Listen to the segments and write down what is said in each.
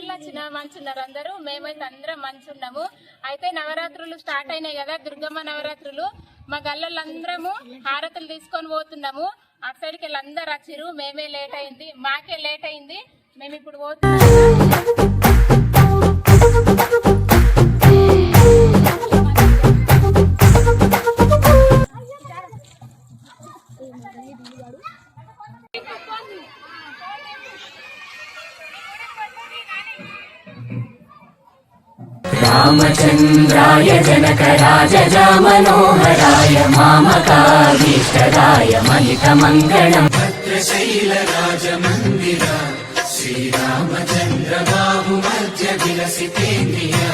వాళ్ళ చిన్న మంచున్నారు అందరూ. మేమైతే అందరం మంచున్నాము అయితే నవరాత్రులు స్టార్ట్ అయినాయి కదా దుర్గమ్మ నవరాత్రులు. మా గల్లలందరము హారతులు తీసుకొని పోతున్నాము. అటు సైడ్కి వెళ్ళి అందరు వచ్చిర్రు. మేమే లేట్ అయింది. మాకే లేట్ అయింది. మేము ఇప్పుడు పోతున్నాము. रामचन्द्राय जनकराजजामनोहराय मामकाभीष्टदाय महितमङ्गलम् भद्रशैलराजमन्दिरा श्रीरामचन्द्रबाबु मध्य विलसितेन्द्रिया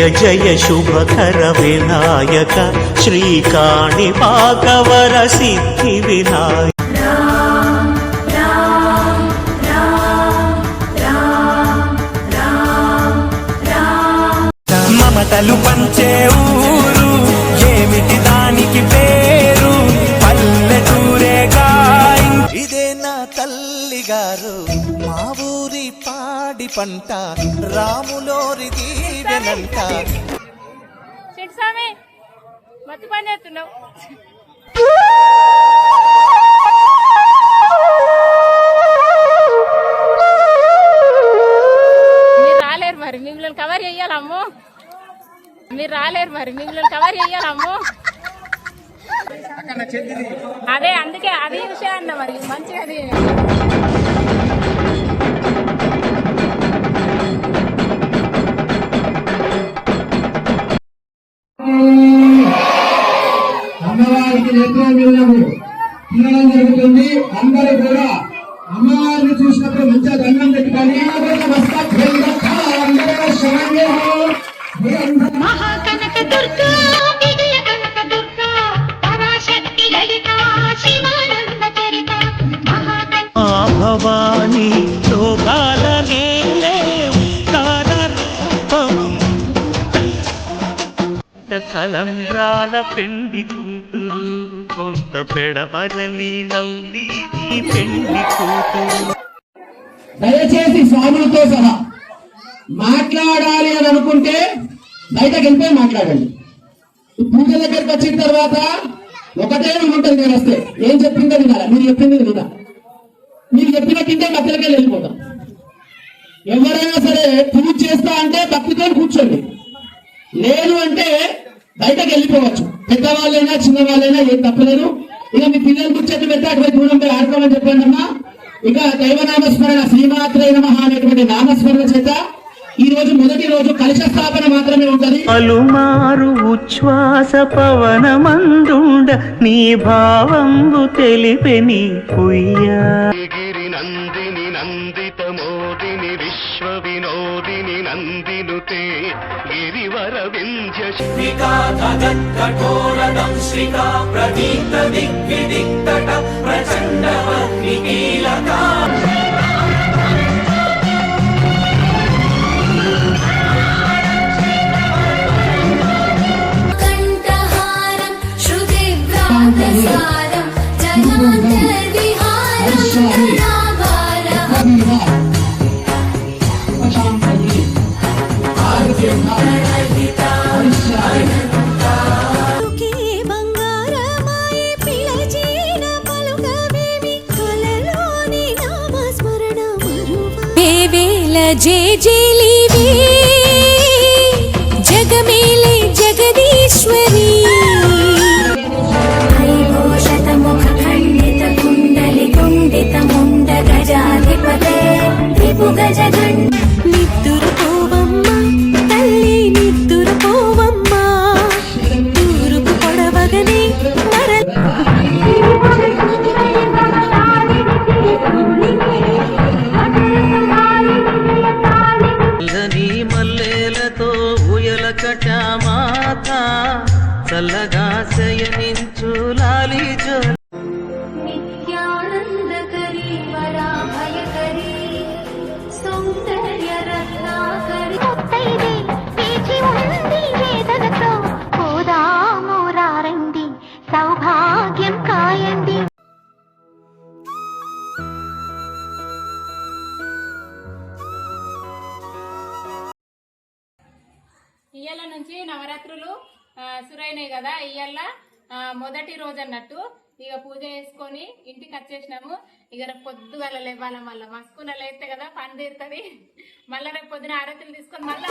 జయ జయ శుభకర వినాయక శ్రీకాణి శ్రీకాణిపాకవర సిద్ధి వినాయక. మమతలు పంచేవు మా ఊరి పాడి పంట రాములోరి దీవెనంట చిట్ స్వామి మతి పని చేస్తున్నావు. మీరు రాలేరు మరి మిమ్మల్ని కవర్ చెయ్యాలమ్మో. మీరు రాలేరు మరి మిమ్మల్ని కవర్ చెయ్యాలమ్మో. అదే అందుకే అది విషయం అన్న మరి మంచిగా అది. నేత్రం వెళ్ళము తినడం జరుగుతుంది. అందరూ కూడా అమ్మవారిని చూసినప్పుడు మంచిగా దండం పెట్టుకొని భవానీ లోకాల. కలంబ్రాల పెండి కూతురు. కొంత దయచేసి స్వాములతో సహా మాట్లాడాలి అని అనుకుంటే బయటకు వెళ్ళిపోయి మాట్లాడండి. పూజ దగ్గరికి వచ్చిన తర్వాత ఒకటే ఉంటుంది నేను వస్తే. ఏం చెప్పిందో వినాలా? మీరు చెప్పింది వినా మీరు చెప్పిన కింద మధ్యలోకి వెళ్ళిపోతాం. ఎవరైనా సరే పూజ చేస్తా అంటే భక్తితో కూర్చోండి. లేదు అంటే బయటకు వెళ్ళిపోవచ్చు. పెద్దవాళ్ళైనా చిన్నవాళ్ళైనా ఏం తప్పలేదు. ఇక మీ పిల్లలు కూర్చొని పెడితే అటువైపు దూరం పోయి ఆడుకోమని చెప్పండి అమ్మా. ఇక దైవనామస్మరణ శ్రీమాత్రే నమ అనేటువంటి నామస్మరణ చేత ఈ రోజు మొదటి రోజు కలశ స్థాపన మాత్రమే ఉంటది. పలుమారు ఉచ్ఛ్వాస పవనమందుండ నీ భావంబు తెలిపెని పుయ్యా గిరి నందిని నందిత నందినుతే గిరివర వింధ్య కఠోరదంశ్రికా ప్రదీప్త దిగ్విదిక్తట ప్రచండ కీలకా. కంఠహారం ಜಿಲ ಜೆ ಜಿಲಿ नित्यानन्दकरी वराभयकरी సౌభాగ్యం కాయండి. ఇయ్యాల నుంచి నవరాత్రులు సురైనాయి కదా ఇయ్యాల మొదటి రోజు అన్నట్టు ఇక పూజ చేసుకొని ఇంటికి వచ్చేసినాము. ఇక రేపు పొద్దుగాల లేవాల మళ్ళీ. మస్కున లేస్తే కదా పని తీరుతుంది. మళ్ళీ రేపు పొద్దున ఆరతులు తీసుకొని మళ్ళీ